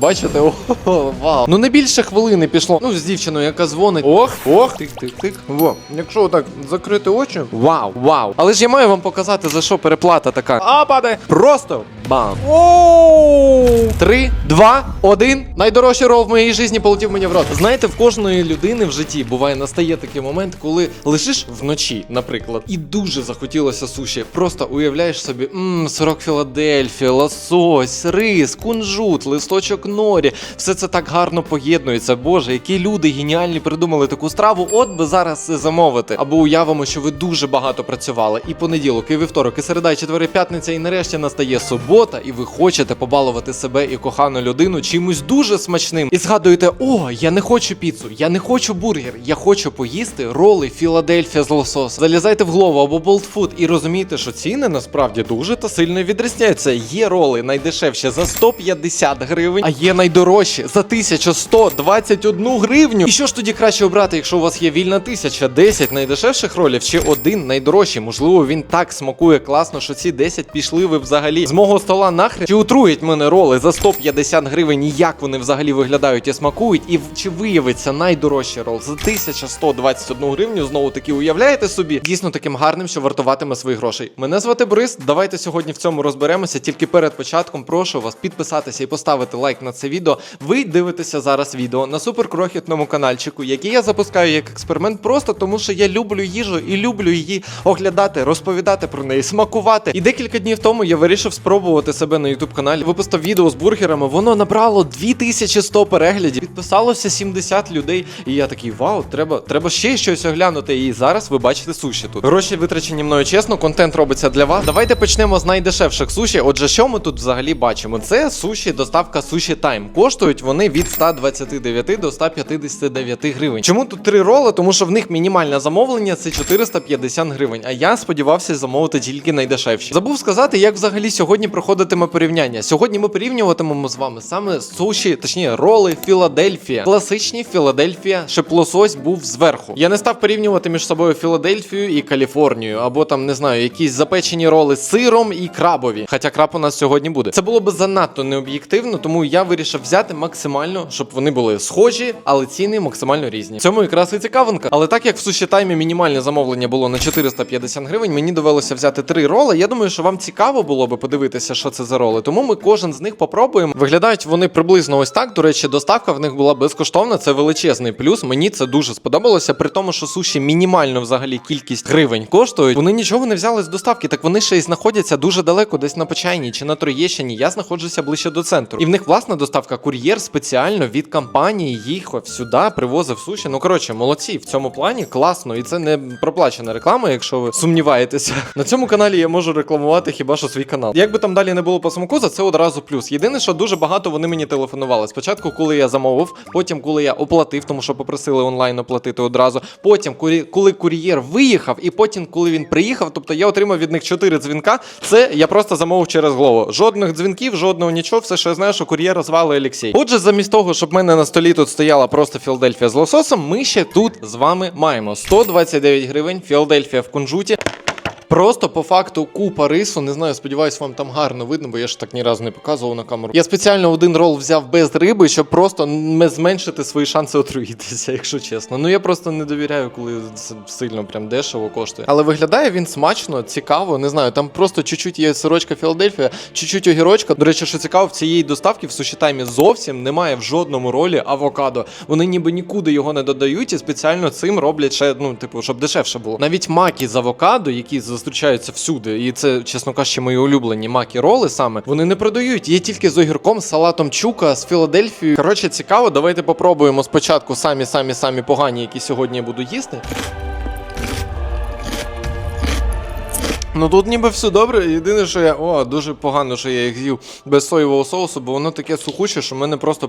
Бачите, о, вау. Ну не більше хвилини пішло. Ну, з дівчиною, яка дзвонить. Ох, ох, тик, тик, тик. Во. Якщо так закрити очі. Вау, вау. Але ж я маю вам показати, за що переплата така. А, падає. Просто бам. Оу! Три, два, один. Найдорожчий рол в моїй житті полетів мені в рот. Знаєте, в кожної людини в житті буває настає такий момент, коли лежиш вночі, наприклад, і дуже захотілося суші. Просто уявляєш собі, мм, сирок Філадельфія, лосось, рис, кунжут, листочок норі. Все це так гарно поєднується. Боже, які люди геніальні придумали таку страву. От би зараз це замовити. Або уявимо, що ви дуже багато працювали. І понеділок, і вівторок, і середа, і четвер, і п'ятниця, і нарешті настає субота, і ви хочете побалувати себе і кохану людину чимось дуже смачним. І згадуєте, о, я не хочу піцу, я не хочу бургер, я хочу поїсти роли Філадельфія з лососом. Залізайте в голову або болтфуд і розумієте, що ціни насправді дуже та сильно відрізняються. Є роли найдешевші за 150 гривень, а є найдорожчі за 1121 гривню. І що ж тоді краще обрати, якщо у вас є вільна тисяча, 10 найдешевших ролів чи один найдорожчий? Можливо, він так смакує класно, що ці 10 пішли ви взагалі з мого стола нахрен. Чи отрують мене роли за 150 гривень, і як вони взагалі виглядають і смакують, і чи виявиться найдорожчий рол за 1121 гривню? Знову таки уявляєте собі? Дійсно таким гарним, що вартуватиме своїх грошей. Мене звати Борис. Давайте сьогодні в цьому розберемося. Тільки перед початком прошу вас підписатися і поставити лайк на це відео. Ви дивитеся зараз відео на суперкрохітному каналчику, який я запускаю як експеримент, просто тому що я люблю їжу і люблю її оглядати, розповідати про неї, смакувати. І декілька днів тому я вирішив спробувати себе на youtube каналі. Випустив відео з бургерами. Воно набрало 2100 переглядів. Підписалося 70 людей. І я такий вау, треба, треба ще щось оглянути. І зараз ви бачите суші тут. Гроші витрачені мною чесно, контент робиться для вас. Давайте почнемо з найдешевших суші. Отже, що ми тут взагалі бачимо? Це суші, доставка суші тайм. Коштують вони від 129 до 159 гривень. Чому тут три роли? Тому що в них мінімальне замовлення це 450 гривень. А я сподівався замовити тільки найдешевші. Забув сказати, як взагалі сьогодні проходитиме порівняння. Сьогодні ми порівнюватимемо з вами саме суші, точніше, роли Філадельфія. Класичні Філадельфія, щоб лосось був зверху. Я не став порівнювати між собою Філадельфію і Каліфорнію, або там не знаю, якісь запечені роли з сиром і крабові. Хоча краб у нас сьогодні буде. Це було б занадто необ'єктивно, тому я вирішив взяти максимально, щоб вони були схожі, але ціни максимально різні. В Цьому якраз і цікавинка. Але так як в суші таймі мінімальне замовлення було на 450 гривень, мені довелося взяти три роли. Я думаю, що вам цікаво було би подивитися, що це за роли. Тому ми кожен з них попробуємо. Виглядають вони приблизно ось так. До речі, доставка в них була безкоштовна. Це величезний плюс. Мені це дуже сподобалося. При тому, що суші мінімально взагалі кількість гривень коштують. Вони нічого не взяли з доставки, так вони ще й знаходяться дуже далеко, десь на Почайні чи на Троєщині. Я знаходжуся ближче до центру. І в них власна доставка кур'єр спеціально від компанії їхав сюди, привозив суші. Ну коротше, молодці в цьому плані класно, і це не проплачена реклама, якщо ви сумніваєтеся. На цьому каналі я можу рекламувати хіба що свій канал. Як би там далі не було по смаку, за це одразу плюс. Єдине, що дуже багато вони мені телефонували. Спочатку, коли я замовив, потім, коли я оплатив, тому що попросили онлайн оплатити одразу. Потім, коли, кур'єр виїхав, і потім, коли він приїхав, тобто я отримав від них 4 дзвінка. Це я просто замовив через голову. Жодних дзвінків, жодного нічого. Все, що я знаю, що кур'єр звали Олексій. Отже, замість того, щоб мене на столі тут стояла просто Філадельфія з лососом, ми ще тут з вами маємо 129 гривень. Філадельфія в кунжуті. Просто по факту купа рису. Не знаю, сподіваюсь, вам там гарно видно, бо я ж так ні разу не показував на камеру. Я спеціально один рол взяв без риби, щоб просто м- зменшити свої шанси отруїтися, якщо чесно. Ну я просто не довіряю, коли це сильно прям дешево коштує. Але виглядає він смачно, цікаво. Не знаю, там просто чуть-чуть є сирочка Філадельфія, чуть-чуть огірочка. До речі, що цікаво, в цієї доставки в сушітаймі зовсім немає в жодному ролі авокадо. Вони ніби нікуди його не додають і спеціально цим роблять ще, ну, типу, щоб дешевше було. Навіть маки з авокадо, які зустрічаються всюди, і це, чесно кажучи, мої улюблені макі роли саме, вони не продають. Є тільки з огірком, салатом чука, з Філадельфією. Коротше, цікаво, давайте попробуємо спочатку самі самі самі погані, які сьогодні я буду їсти. Ну тут ніби все добре. Єдине, що я. О, дуже погано, що я їх з'їв без соєвого соусу, бо воно таке сухуче, що мене просто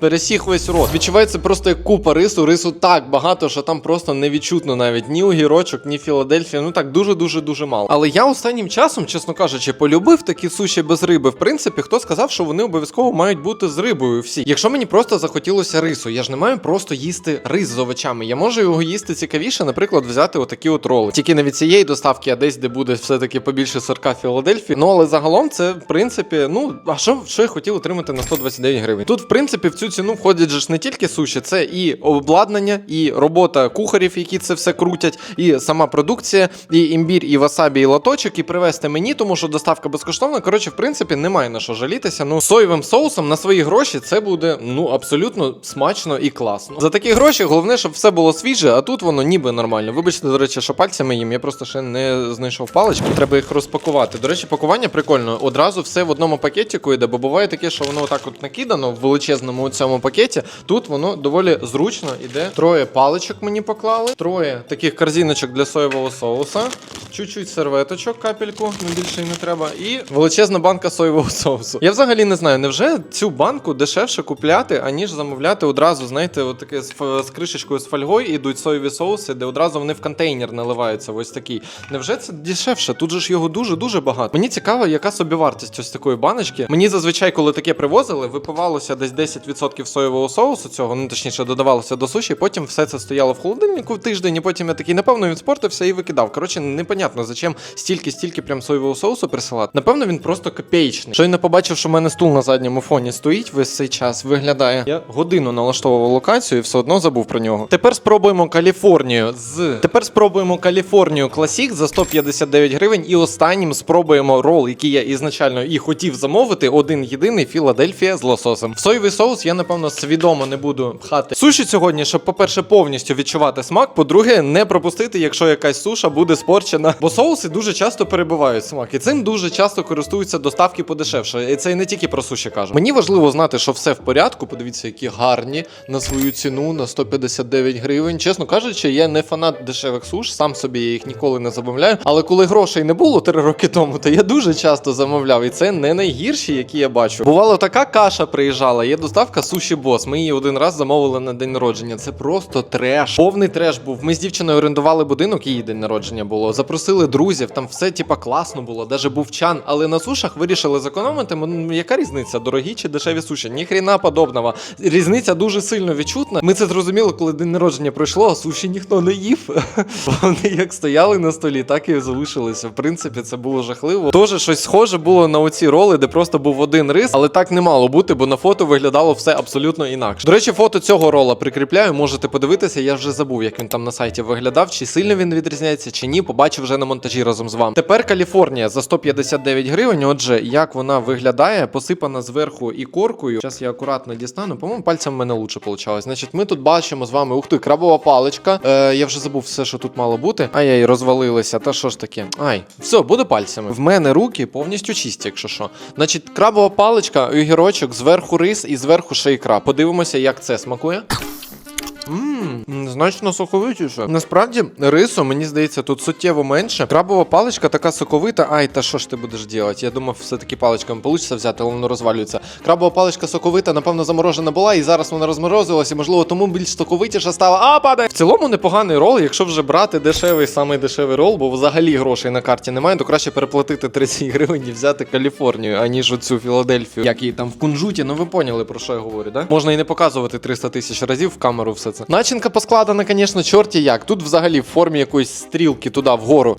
пересіх весь рот. Відчувається просто як купа рису. Рису так багато, що там просто не відчутно навіть ні огірочок, ні Філадельфія. Ну так дуже дуже дуже мало. Але я останнім часом, чесно кажучи, полюбив такі суші без риби. В принципі, хто сказав, що вони обов'язково мають бути з рибою всі. Якщо мені просто захотілося рису, я ж не маю просто їсти рис з овочами. Я можу його їсти цікавіше, наприклад, взяти отакі от роли. Тільки не від цієї доставки, а десь де буде все-таки побільше сирка Філадельфії. Ну але загалом це в принципі, ну а що, що я хотів отримати на 129 гривень? Тут, в принципі, в цю ціну входять же ж не тільки суші, це і обладнання, і робота кухарів, які це все крутять, і сама продукція, і імбір, і васабі, і латочок, і привезти мені, тому що доставка безкоштовна. Коротше, в принципі, немає на що жалітися. Ну, соєвим соусом на свої гроші це буде ну абсолютно смачно і класно. За такі гроші головне, щоб все було свіже, а тут воно ніби нормально. Вибачте, до речі, що пальцями їм. Я просто ще не знайшов палички. Треба їх розпакувати. До речі, пакування прикольно. Одразу все в одному пакетику йде, бо буває таке, що воно отак от накидано в величезному цьому пакеті. Тут воно доволі зручно іде. Троє паличок мені поклали, троє таких корзиночок для соєвого соуса, чуть-чуть серветочок, капельку, ну більше й не треба, і величезна банка соєвого соусу. Я взагалі не знаю, невже цю банку дешевше купляти, аніж замовляти одразу, знаєте, от таке з, з кришечкою з фольгою ідуть соєві соуси, де одразу вони в контейнер наливаються. Ось такий. Невже це дешевше? Тут же ж його дуже дуже багато. Мені цікаво, яка собівартість ось такої баночки. Мені зазвичай, коли таке привозили, випивалося десь 10% соєвого соусу цього, ну точніше додавалося до суші, потім все це стояло в холодильнику в тиждень, і потім я такий, напевно, він спортився і викидав. Коротше, непонятно, зачем стільки-стільки прям соєвого соусу присилати. Напевно, він просто копеечний. Що я не побачив, що в мене стул на задньому фоні стоїть весь цей час, виглядає. Я годину налаштовував локацію і все одно забув про нього. Тепер спробуємо Каліфорнію з. Тепер спробуємо Каліфорнію Класік за 159 гривень. І останнім спробуємо рол, який я ізначально і хотів замовити. Один єдиний Філадельфія з лососем. В соєвий соус я напевно свідомо не буду пхати суші сьогодні, щоб, по-перше, повністю відчувати смак. По-друге, не пропустити, якщо якась суша буде спорчена. Бо соуси дуже часто перебувають смак. І цим дуже часто користуються доставки подешевше. І це і не тільки про суші кажу. Мені важливо знати, що все в порядку. Подивіться, які гарні на свою ціну на 159 гривень. Чесно кажучи, я не фанат дешевих суш, сам собі я їх ніколи не замовляю. Але коли грошей не було три роки тому, то я дуже часто замовляв. І це не найгірші, які я бачу. Бувало, така каша приїжджала. Є доставка суші бос. Ми її один раз замовили на день народження. Це просто треш. Повний треш був. Ми з дівчиною орендували будинок, її день народження було. Запросили друзів, там все типа класно було, даже був чан. Але на сушах вирішили зекономити. Яка різниця? Дорогі чи дешеві суші? Ніхрена подобного. Різниця дуже сильно відчутна. Ми це зрозуміли, коли день народження пройшло, а суші ніхто не їв. Вони як стояли на столі, так і залишилися. В принципі, це було жахливо. Тоже щось схоже було на оці роли, де просто був один рис, але так не мало бути, бо на фото виглядало все абсолютно інакше. До речі, фото цього рола прикріпляю, можете подивитися. Я вже забув, як він там на сайті виглядав, чи сильно він відрізняється, чи ні. Побачив вже на монтажі разом з вами. Тепер Каліфорнія за 159 гривень. Отже, як вона виглядає, посипана зверху і коркою. Зараз я акуратно дістану. По-моєму, пальцем в мене лучше вийшло. Значить, ми тут бачимо з вами. Ух ти, крабова паличка. Е, я вже забув все, що тут мало бути. Ай-яй, розвалилися. Та що ж таке? Ай, все, буде пальцями. В мене руки повністю чисті, якщо що. Значить, крабова паличка, огірочок, зверху рис і зверху ще ікра. Подивимося, як це смакує. Ммм, значно соковитіше. Насправді, рису, мені здається, тут суттєво менше. Крабова паличка така соковита. Ай, та що ж ти будеш робити? Я думав, все-таки паличками вийде взяти, але воно розвалюється. Крабова паличка соковита, напевно, заморожена була, і зараз вона розморозилась, і можливо, тому більш соковитіша стала. А, падає! В цілому непоганий рол, якщо вже брати дешевий, самий дешевий рол, бо взагалі грошей на карті немає, то краще переплатити 30 гривень і взяти Каліфорнію, аніж оцю Філадельфію. Як її там в кунжуті, ну ви поняли про що я говорю, да? Можна і не показувати 300 тисяч разів в камеру все це. Начинка поскладена, звісно, чорті як. Тут взагалі в формі якоїсь стрілки туди вгору.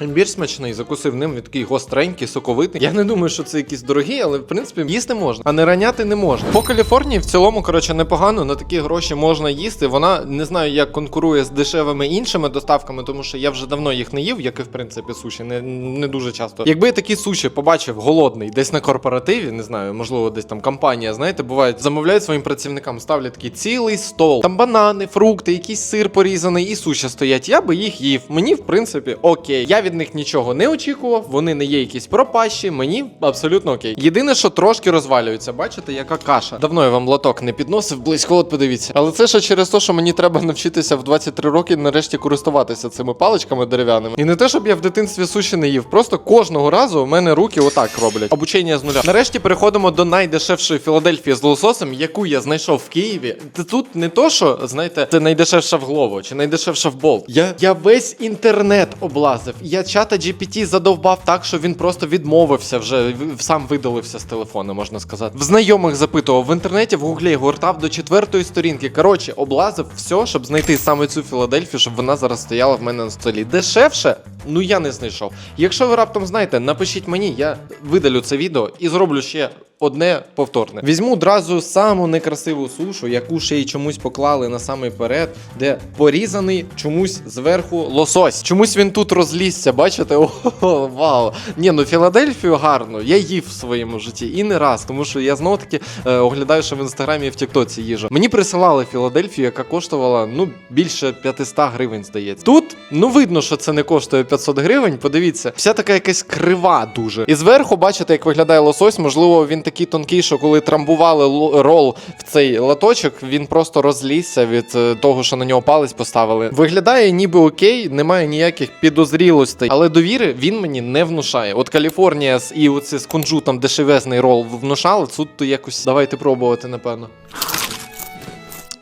Імбір смачний, закусив ним, він такий гостренький, соковитий. Я не думаю, що це якісь дорогі, але в принципі їсти можна, а не раняти не можна. По Каліфорнії в цілому, коротше, непогано. На такі гроші можна їсти. Вона не знаю, як конкурує з дешевими іншими доставками, тому що я вже давно їх не їв, як і в принципі суші, не, не дуже часто. Якби я такі суші побачив голодний десь на корпоративі, не знаю, можливо, десь там компанія, знаєте, бувають, замовляють своїм працівникам, ставлять такий цілий стол. Там банани, фрукти, якийсь сир порізаний і суші стоять. Я би їх їв. Мені, в принципі, окей. Я від них нічого не очікував, вони не є якісь пропащі, мені абсолютно окей. Єдине, що трошки розвалюються, бачите, яка каша. Давно я вам лоток не підносив, близько, от подивіться. Але це ще через те, що мені треба навчитися в 23 роки нарешті користуватися цими паличками дерев'яними. І не те, щоб я в дитинстві суші не їв, просто кожного разу у мене руки отак роблять. Обучення з нуля. Нарешті переходимо до найдешевшої Філадельфії з лососем, яку я знайшов в Києві. Тут не то, що знаєте, це найдешевша в Глово чи найдешевша в Болт. Я, я весь інтернет облазив. Я я чата GPT задовбав так, що він просто відмовився вже, сам видалився з телефону, можна сказати. В знайомих запитував в інтернеті, в гуглі гуртав до четвертої сторінки. Коротше, облазив все, щоб знайти саме цю Філадельфію, щоб вона зараз стояла в мене на столі. Дешевше, ну я не знайшов. Якщо ви раптом знаєте, напишіть мені, я видалю це відео і зроблю ще. Одне повторне. Візьму одразу саму некрасиву сушу, яку ще й чомусь поклали на самий перед, де порізаний чомусь зверху лосось. Чомусь він тут розлізся, бачите? О, вау. Ні, ну Філадельфію гарно. Я їв в своєму житті і не раз, тому що я знову таки е, оглядаю, що в інстаграмі і в Тіктоці їжу. Мені присилали Філадельфію, яка коштувала ну більше 500 гривень, здається. Тут ну видно, що це не коштує 500 гривень. Подивіться, вся така якась крива дуже. І зверху бачите, як виглядає лосось. Можливо, він такий тонкий, що коли трамбували рол в цей латочок, він просто розлізся від е, того, що на нього палець поставили. Виглядає ніби окей, немає ніяких підозрілостей, але довіри він мені не внушає. От Каліфорнія і оце з кунжутом дешевезний рол внушали. Тут то якось давайте пробувати, напевно.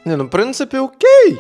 Не, ну в принципі окей.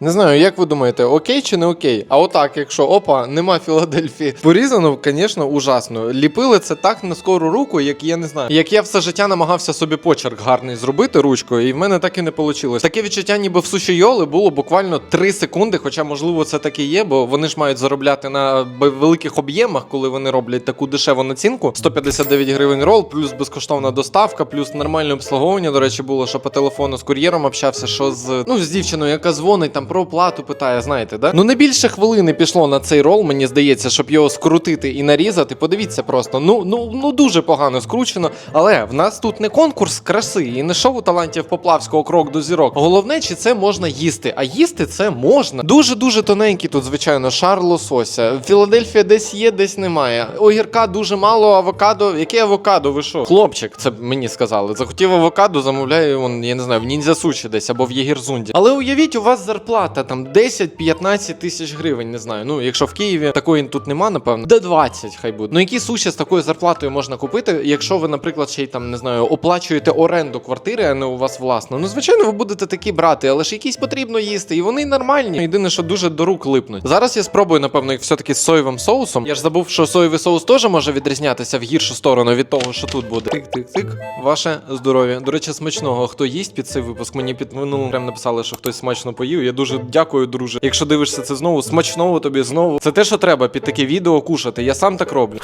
Не знаю, як ви думаєте, окей чи не окей? А отак, якщо опа, нема Філадельфії. Порізано, звісно, ужасно. Ліпили це так на скору руку, як я не знаю. Як я все життя намагався собі почерк гарний зробити ручкою, і в мене так і не вийшло. Таке відчуття, ніби в суші Йоли було буквально 3 секунди, хоча, можливо, це так і є, бо вони ж мають заробляти на великих об'ємах, коли вони роблять таку дешеву націнку. 159 гривень рол, плюс безкоштовна доставка, плюс нормальне обслуговування. До речі, було, що по телефону з кур'єром общався, що з ну з дівчиною, яка дзвонить про оплату, питає, знаєте, да? Ну не більше хвилини пішло на цей рол, мені здається, щоб його скрутити і нарізати. Подивіться просто. Ну ну ну дуже погано скручено. Але в нас тут не конкурс краси і не шоу талантів Поплавського крок до зірок. Головне, чи це можна їсти. А їсти це можна. Дуже дуже тоненький тут, звичайно, шар лосося. Філадельфія десь є, десь немає. Огірка дуже мало, авокадо. Яке авокадо? Ви що? Хлопчик, це мені сказали. Захотів авокадо, замовляю, я не знаю, в ніндзя суші десь або в Єгірзунді. Але уявіть, у вас зарплата там 10-15 тисяч гривень, не знаю. Ну, якщо в Києві такої тут нема, напевно, де 20 хай буде. Ну які суші з такою зарплатою можна купити, якщо ви, наприклад, ще й там не знаю, оплачуєте оренду квартири, а не у вас власна. Ну, звичайно, ви будете такі брати, але ж якісь потрібно їсти, і вони нормальні. Єдине, що дуже до рук липнуть. Зараз я спробую, напевно, їх все-таки з соєвим соусом. Я ж забув, що соєвий соус теж може відрізнятися в гіршу сторону від того, що тут буде. Тик-тик-тик. Ваше здоров'я. До речі, смачного. Хто їсть під цей випуск? Мені під ну, прям написали, що хтось смачно поїв. Я дуже дякую, друже. Якщо дивишся це знову, смачного тобі знову. Це те, що треба під таке відео кушати. Я сам так роблю.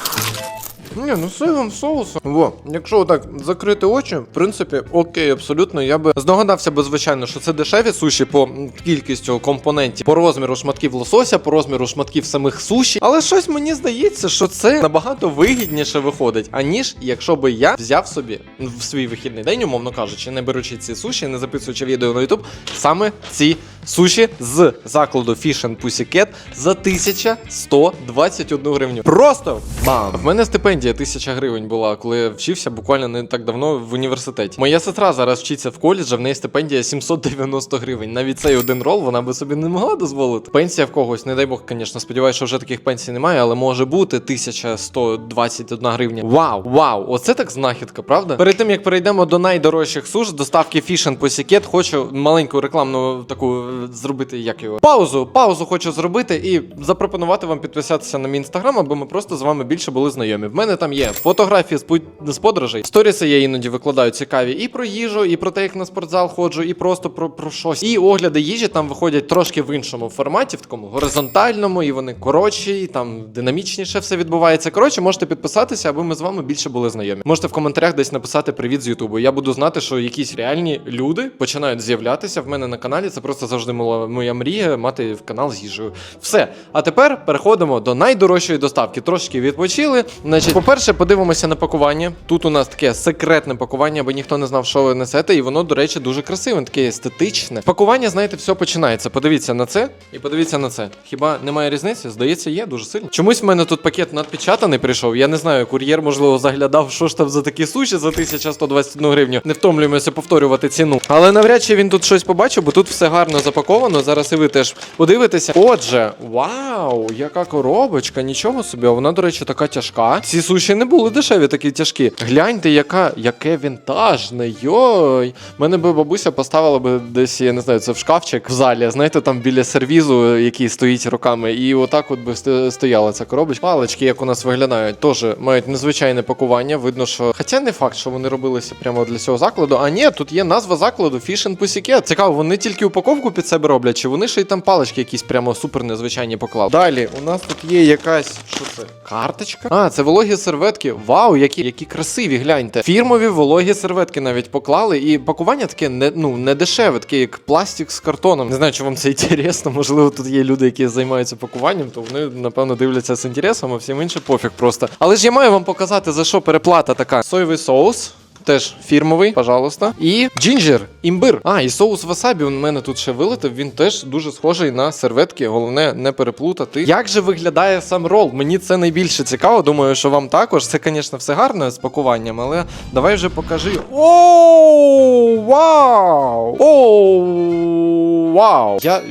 Ні, ну соєвим соусом. Во, якщо так закрити очі, в принципі, окей, абсолютно. Я би здогадався би, звичайно, що це дешеві суші по кількістю компонентів, по розміру шматків лосося, по розміру шматків самих суші. Але щось мені здається, що це набагато вигідніше виходить, аніж якщо би я взяв собі в свій вихідний день, умовно кажучи, не беручи ці суші, не записуючи відео на YouTube, саме ці суші з закладу Fish and Pussycat за 1121 гривню. Просто бам! В мене стипендія 1000 гривень була, коли я вчився буквально не так давно в університеті. Моя сестра зараз вчиться в коледжі, в неї стипендія 790 гривень. Навіть цей один рол вона би собі не могла дозволити. Пенсія в когось, не дай Бог, звісно, сподіваюся, що вже таких пенсій немає, але може бути 1121 гривня. Вау, вау! Оце так знахідка, правда? Перед тим як перейдемо до найдорожчих суш, доставки Fish and Pussycat, хочу маленьку рекламну таку е, зробити, як його. Паузу, паузу хочу зробити і запропонувати вам підписатися на мій інстаграм, аби ми просто з вами більше були знайомі. В мене там є фотографії з, з подорожей. Сторіси я іноді викладаю цікаві і про їжу, і про те, як на спортзал ходжу, і просто про, про щось. І огляди їжі там виходять трошки в іншому форматі, в такому горизонтальному, і вони коротші, і там динамічніше все відбувається. Коротше, можете підписатися, аби ми з вами більше були знайомі. Можете в коментарях десь написати привіт з Ютубу. Я буду знати, що якісь реальні люди починають з'являтися в мене на каналі. Це просто завжди моя мрія мати в канал з їжею. Все. А тепер переходимо до найдорожчої доставки. Трошки відпочили. Значить, по-перше, подивимося на пакування. Тут у нас таке секретне пакування, аби ніхто не знав, що ви несете, і воно, до речі, дуже красиве, таке естетичне. Пакування, знаєте, все починається. Подивіться на це і подивіться на це. Хіба немає різниці? Здається, є дуже сильно. Чомусь в мене тут пакет надпечатаний прийшов. Я не знаю, кур'єр, можливо, заглядав, що ж там за такі суші за 1121 гривню. Не втомлюємося повторювати ціну. Але навряд чи він тут щось побачив, бо тут все гарно запаковано. Зараз і ви теж подивитеся. Отже, вау, яка коробочка, нічого собі. Вона, до речі, така тяжка. Ці суші не були дешеві, такі тяжкі. Гляньте, яка, яке вінтажне. Йой. Мене би бабуся поставила би десь, я не знаю, це в шкафчик в залі, знаєте, там біля сервізу, який стоїть роками, і отак от би стояла ця коробочка. Палички, як у нас виглядають, теж мають незвичайне пакування. Видно, що. Хоча не факт, що вони робилися прямо для цього закладу. А ні, тут є назва закладу Fish and Pussycat. Цікаво, вони тільки упаковку під себе роблять, чи вони ще й там палички якісь прямо супер незвичайні поклали. Далі у нас тут є якась що це? Карточка? А, це вологі серветки. Вау, які, які красиві, гляньте. Фірмові вологі серветки навіть поклали. І пакування таке не, ну, не дешеве, таке як пластик з картоном. Не знаю, чи вам це інтересно. Можливо, тут є люди, які займаються пакуванням, то вони, напевно, дивляться з інтересом, а всім інше пофіг просто. Але ж я маю вам показати, за що переплата така. Соєвий соус. Теж фірмовий, пожалуйста. І джинджер, імбир. А, і соус васабі у мене тут ще вилетив. Він теж дуже схожий на серветки. Головне не переплутати. Як же виглядає сам рол? Мені це найбільше цікаво. Думаю, що вам також. Це, звісно, все гарно з пакуванням, але давай вже покажи. Оу, вау! Оу, вау! Я.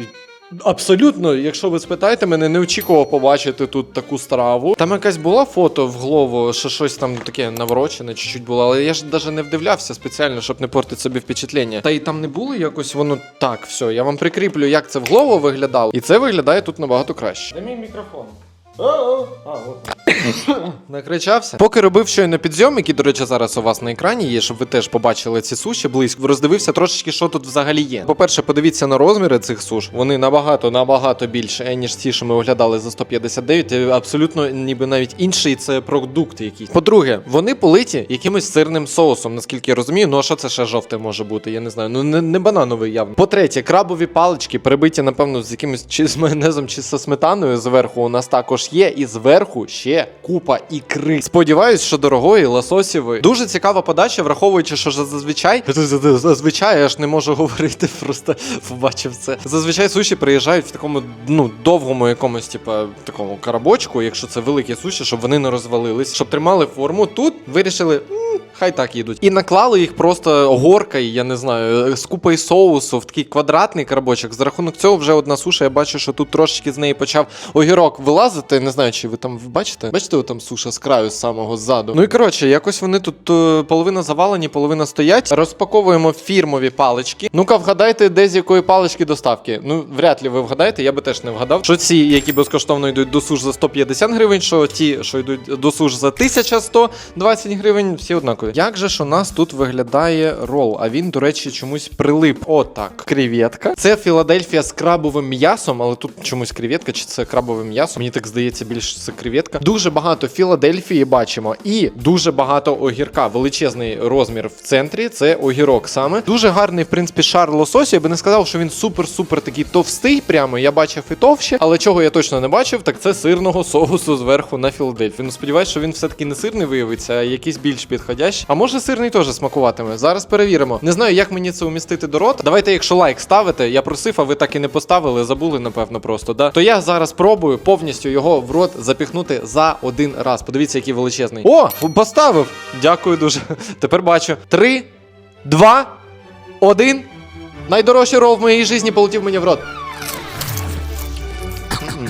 Абсолютно, якщо ви спитаєте мене, не очікував побачити тут таку страву. Там якась була фото в голову, що щось там таке наворочене, чуть-чуть було, але я ж навіть не вдивлявся спеціально, щоб не портити собі впечатлення. Та й там не було якось воно так, все. Я вам прикріплю, як це в голову виглядало, і це виглядає тут набагато краще. Де мій мікрофон? Накричався. Поки робив щойно підзйом, який, до речі, зараз у вас на екрані є, щоб ви теж побачили ці суші близько. Роздивився трошечки, що тут взагалі є. По-перше, подивіться на розміри цих суш. Вони набагато набагато більше, ніж ті, що ми оглядали за 159. Абсолютно, ніби навіть інший це продукт якийсь. По-друге, вони политі якимось сирним соусом, наскільки я розумію. Ну а що це ще жовте може бути? Я не знаю. Ну не, не банановий явно. По-третє, крабові палички прибиті, напевно, з якимось чи з майонезом, чи зі сметаною зверху. У нас також є, і зверху ще купа ікри. Сподіваюсь, що дорогої лососєвої. Дуже цікава подача, враховуючи, що зазвичай зазвичай я ж не можу говорити, просто побачив це. Зазвичай суші приїжджають в такому ну довгому якомусь, типа такому карабочку, якщо це великі суші, щоб вони не розвалились, щоб тримали форму. Тут вирішили. Хай так їдуть. І наклали їх просто горкою, я не знаю, з купою соусу в такий квадратний карабочок. За рахунок цього вже одна суша. Я бачу, що тут трошечки з неї почав огірок вилазити. Не знаю, чи ви там бачите? Бачите, там суша з краю, з самого ззаду. Ну і коротше, якось вони тут е, половина завалені, половина стоять. Розпаковуємо фірмові палички. Ну-ка, вгадайте, де з якої палички доставки. Ну, вряд ли ви вгадаєте, я би теж не вгадав. Що ці, які безкоштовно йдуть до суш за 150 гривень, що ті, що йдуть до суш за 1120 гривень, всі однакові. Як же ж у нас тут виглядає рол? А він, до речі, чомусь прилип. Отак. Креветка. Це Філадельфія з крабовим м'ясом, але тут чомусь креветка, чи це крабове м'ясо. Мені так здається, більше це креветка. Дуже багато Філадельфії бачимо. І дуже багато огірка. Величезний розмір в центрі. Це огірок саме. Дуже гарний, в принципі, шар лососю. Я би не сказав, що він супер-супер такий товстий. Прямо я бачив і товще, але чого я точно не бачив, так це сирного соусу зверху на Філадельфію. Ну сподіваюсь, що він все-таки не сирний виявиться, а якийсь більш підходящий. А може сирний теж смакуватиме. Зараз перевіримо. Не знаю, як мені це умістити до рота. Давайте, якщо лайк ставите, я просив, а ви так і не поставили, забули, напевно, просто. Да? То я зараз пробую повністю його в рот запіхнути за один раз. Подивіться, який величезний. О, поставив! Дякую дуже. Тепер бачу. Три, два, один. Найдорожчий рол в моїй житті полетів мені в рот.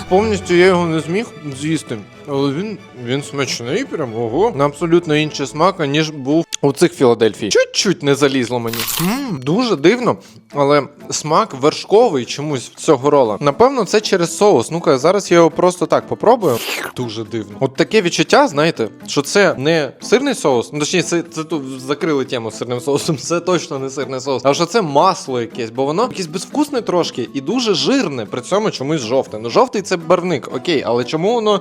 Повністю я його не зміг з'їсти, але він, він смачний, прям ого. На абсолютно інший смак, ніж був у цих Філадельфій. Чуть-чуть не залізло мені. Мм, дуже дивно, але смак вершковий чомусь цього рола. Напевно, це через соус. Ну-ка, зараз я його просто так попробую. Дуже дивно. От таке відчуття, знаєте, що це не сирний соус. Ну, точніше, це, це тут закрили тему з сирним соусом. Це точно не сирний соус. А що це масло якесь, бо воно якесь безвкусне трошки і дуже жирне, при цьому чомусь жовте. Ну, жовтий це барвник, окей, але чому воно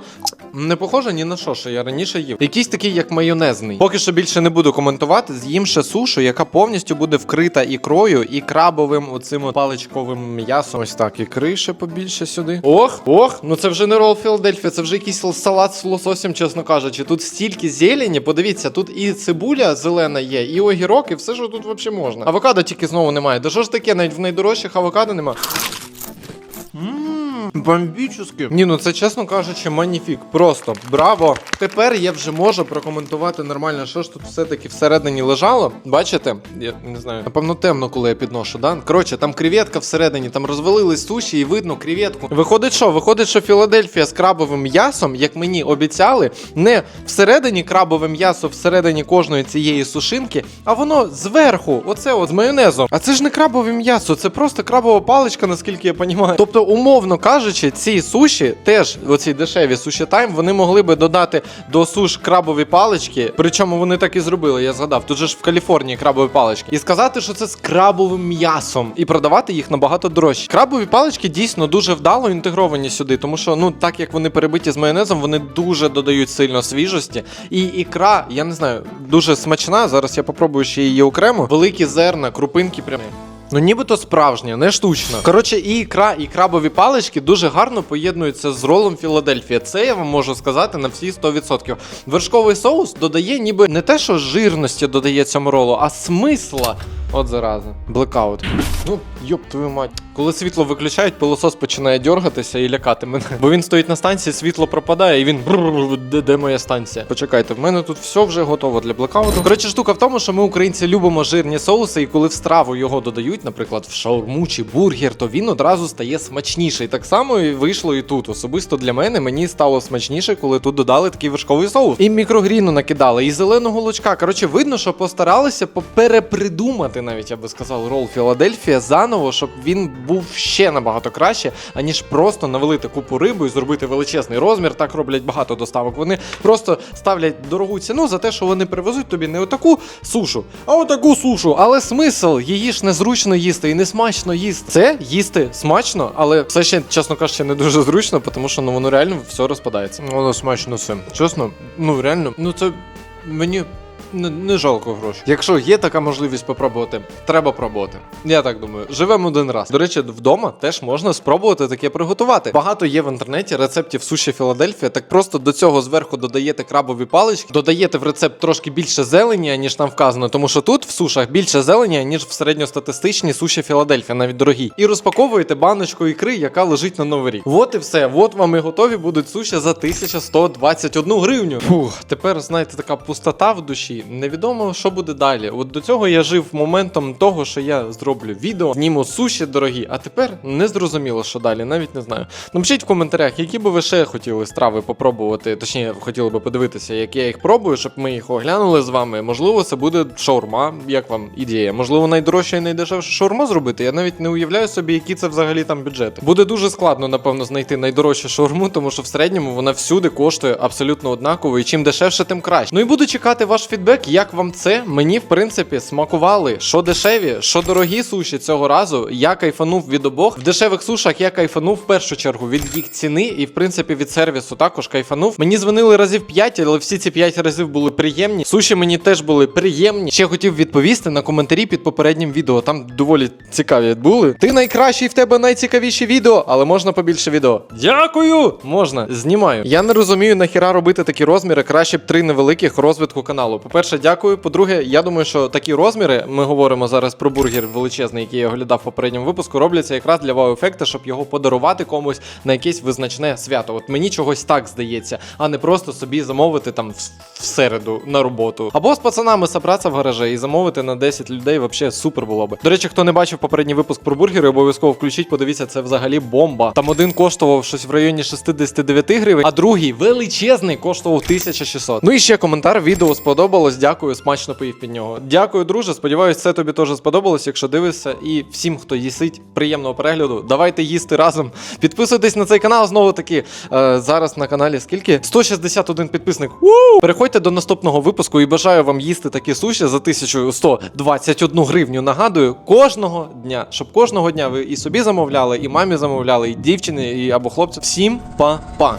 не похоже ні на що, що я раніше їв? Якийсь такий, як майонезний. Поки що більше не буду коментувати. З'їм ще сушу, яка повністю буде вкрита ікрою і крабовим оцим паличковим м'ясом. Ось так, ікри ще побільше сюди. Ох, ох, ну це вже не рол Філадельфія, це вже якийсь салат з лососем, чесно кажучи. Тут стільки зелені. Подивіться, тут і цибуля зелена є, і огірок, і все, що тут взагалі можна. Авокадо тільки знову немає. Да що ж таке, навіть в найдорожчих авокадо немає. Мм, Бомбічески. Ні, ну це чесно кажучи, маніфік. Просто браво. Тепер я вже можу прокоментувати нормально, що ж тут все-таки всередині лежало. Бачите? Я не знаю. Напевно, темно, коли я підношу, да? Коротше, там креветка всередині, там розвалились суші і видно креветку. Виходить, що? Виходить, що Філадельфія з крабовим м'ясом, як мені обіцяли, не всередині крабове м'ясо всередині кожної цієї сушинки, а воно зверху, оце от з майонезом. А це ж не крабове м'ясо, це просто крабова паличка, наскільки я розумію. Тобто, умовно кажучи, ці суші теж оці дешеві суші тайм, вони могли би додати до суш крабові палички. Причому вони так і зробили. Я згадав. Тут же ж в Каліфорнії крабові палички. І сказати, що це з крабовим м'ясом, і продавати їх набагато дорожче. Крабові палички дійсно дуже вдало інтегровані сюди, тому що ну так як вони перебиті з майонезом, вони дуже додають сильно свіжості. І ікра, я не знаю, дуже смачна. Зараз я попробую ще її окремо. Великі зерна, крупинки прямо. Ну, нібито справжнє, не штучно. Коротше, і ікра, і крабові палички дуже гарно поєднуються з ролом Філадельфія. Це я вам можу сказати на всі 100%. Вершковий соус додає, ніби не те, що жирності додає цьому ролу, а смисла. От зараза. Блекаут. Ну, йоп твою мать. Коли світло виключають, пилосос починає дергатися і лякати мене. Бо він стоїть на станції, світло пропадає, і він де, де моя станція? Почекайте, в мене тут все вже готово для блекауту. Коротше, штука в тому, що ми, українці, любимо жирні соуси, і коли в страву його додають, наприклад, в шаурму чи бургер, то він одразу стає смачніший. Так само і вийшло і тут. Особисто для мене мені стало смачніше, коли тут додали такий вершковий соус. І мікрогріну накидали, і зеленого лучка. Коротше, видно, що постаралися перепридумати, навіть я би сказав, рол Філадельфія заново, щоб він був ще набагато краще, аніж просто навалити купу рибу і зробити величезний розмір. Так роблять багато доставок. Вони просто ставлять дорогу ціну за те, що вони привезуть тобі не отаку сушу, а отаку сушу. Але смисл її ж незручно їсти і не смачно їсти. Це їсти смачно, але все ще, чесно кажучи, не дуже зручно, тому що ну воно реально все розпадається. Воно смачно все. Чесно, ну реально, ну це мені. Не, не жалко грошей. Якщо є така можливість попробувати, треба пробувати. Я так думаю. Живемо один раз. До речі, вдома теж можна спробувати таке приготувати. Багато є в інтернеті рецептів суші Філадельфія. Так просто до цього зверху додаєте крабові палички, додаєте в рецепт трошки більше зелені, ніж там вказано, тому що тут в сушах більше зелені, ніж в середньостатистичній суші Філадельфія, навіть дорогі. І розпаковуєте баночку ікри, яка лежить на новий рік. От і все. От вам і готові будуть суші за 1121 гривню. Фух, тепер знаєте, така пустота в душі. Невідомо, що буде далі. От до цього я жив моментом того, що я зроблю відео, зніму суші дорогі, а тепер не зрозуміло, що далі, навіть не знаю. Напишіть в коментарях, які би ви ще хотіли страви попробувати, точніше, хотіли би подивитися, як я їх пробую, щоб ми їх оглянули з вами. Можливо, це буде шаурма, як вам ідея. Можливо, найдорожча і найдешевша шаурма зробити. Я навіть не уявляю собі, які це взагалі там бюджети. Буде дуже складно, напевно, знайти найдорожчу шаурму, тому що в середньому вона всюди коштує абсолютно однаково, і чим дешевше, тим краще. Ну і буду чекати ваш фідбек, як вам це. Мені, в принципі, смакували. Що дешеві, що дорогі суші цього разу. Я кайфанув від обох. В дешевих сушах я кайфанув в першу чергу від їх ціни, і в принципі від сервісу також кайфанув. Мені дзвонили разів 5, але всі ці 5 разів були приємні. Суші мені теж були приємні. Ще хотів відповісти на коментарі під попереднім відео. Там доволі цікаві були. Ти найкращий в тебе найцікавіші відео, але можна побільше відео. Дякую! Можна, знімаю. Я не розумію, нахіра робити такі розміри. Краще б три невеликих розвитку каналу. По-перше, дякую. По-друге, я думаю, що такі розміри, ми говоримо зараз про бургер величезний, який я оглядав в попередньому випуску, робляться якраз для вау-ефекту, щоб його подарувати комусь на якесь визначне свято. От мені чогось так здається, а не просто собі замовити там в, середу на роботу. Або з пацанами собратися в гаражі і замовити на 10 людей. Вообще супер було би. До речі, хто не бачив попередній випуск про бургери, обов'язково включіть, подивіться, це взагалі бомба. Там один коштував щось в районі 69 гривень, а другий величезний коштував 1600. Ну і ще коментар. Відео сподобалось. Дякую, смачно поїв під нього. Дякую, друже. Сподіваюсь, це тобі теж сподобалось. Якщо дивишся, і всім, хто їсить, приємного перегляду. Давайте їсти разом. Підписуйтесь на цей канал. Знову таки е, зараз на каналі скільки? 161 підписник. У! Переходьте до наступного випуску і бажаю вам їсти такі суші за 1121 гривню. Нагадую, кожного дня, щоб кожного дня ви і собі замовляли, і мамі замовляли, і дівчині, і або хлопцю. Всім па-па!